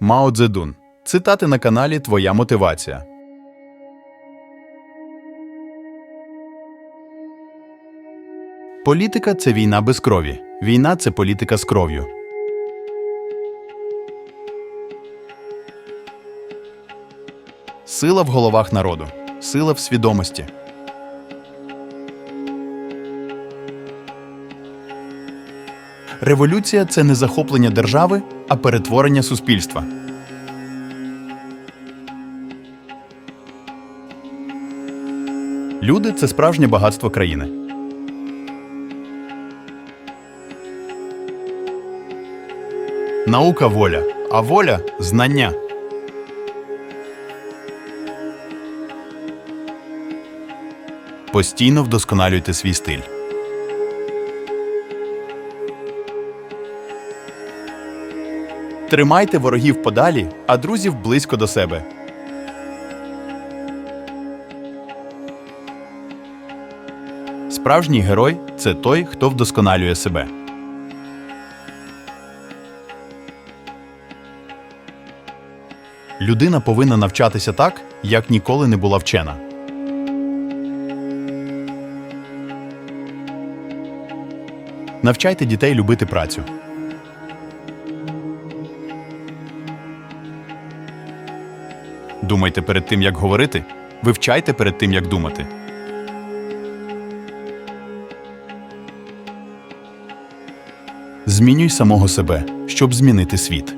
Мао Цзедун. Цитати на каналі Твоя мотивація. Політика це війна без крові. Війна це політика з кров'ю. Сила в головах народу. Сила в свідомості. Революція це не захоплення держави, а перетворення суспільства. Люди це справжнє багатство країни. Наука воля, а воля знання. Постійно вдосконалюйте свій стиль. Тримайте ворогів подалі, а друзів близько до себе. Справжній герой це той, хто вдосконалює себе. Людина повинна навчатися так, як ніколи не була вчена. Навчайте дітей любити працю. Думайте перед тим, як говорити, вивчайте перед тим, як думати. Змінюй самого себе, щоб змінити світ.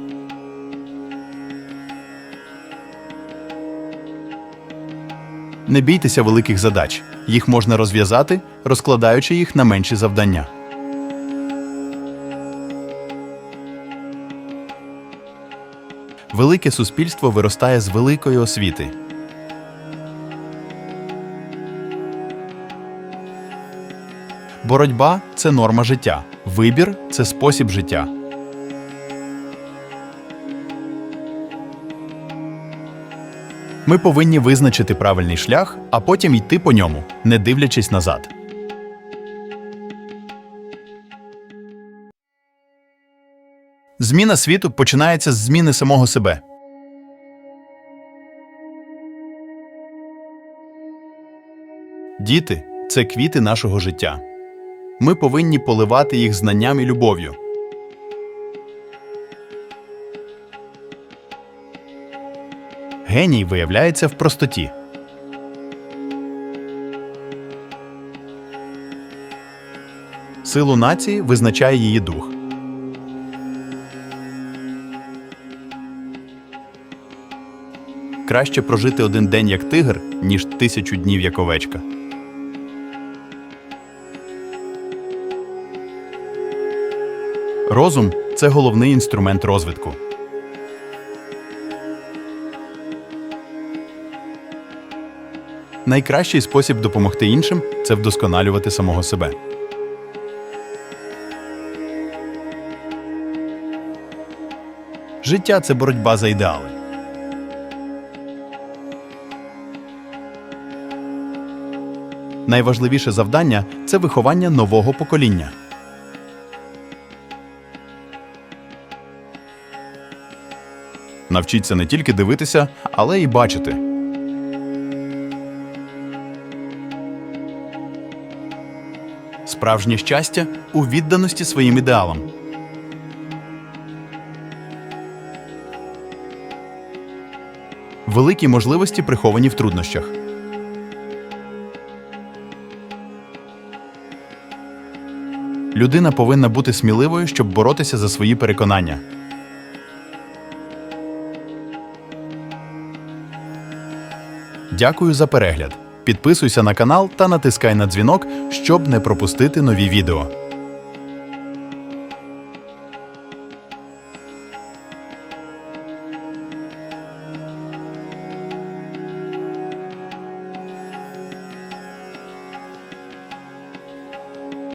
Не бійтеся великих задач. Їх можна розв'язати, розкладаючи їх на менші завдання. Велике суспільство виростає з великої освіти. Боротьба це норма життя. Вибір це спосіб життя. Ми повинні визначити правильний шлях, а потім йти по ньому, не дивлячись назад. Зміна світу починається з зміни самого себе. Діти це квіти нашого життя. Ми повинні поливати їх знанням і любов'ю. Геній виявляється в простоті. Силу нації визначає її дух. Краще прожити один день як тигр, ніж тисячу днів як овечка. Розум це головний інструмент розвитку. Найкращий спосіб допомогти іншим це вдосконалювати самого себе. Життя це боротьба за ідеали. Найважливіше завдання це виховання нового покоління. Навчіться не тільки дивитися, але й бачити. Справжнє щастя у відданості своїм ідеалам. Великі можливості приховані в труднощах. Людина повинна бути сміливою, щоб боротися за свої переконання. Дякую за перегляд. Підписуйся на канал та натискай на дзвінок, щоб не пропустити нові відео.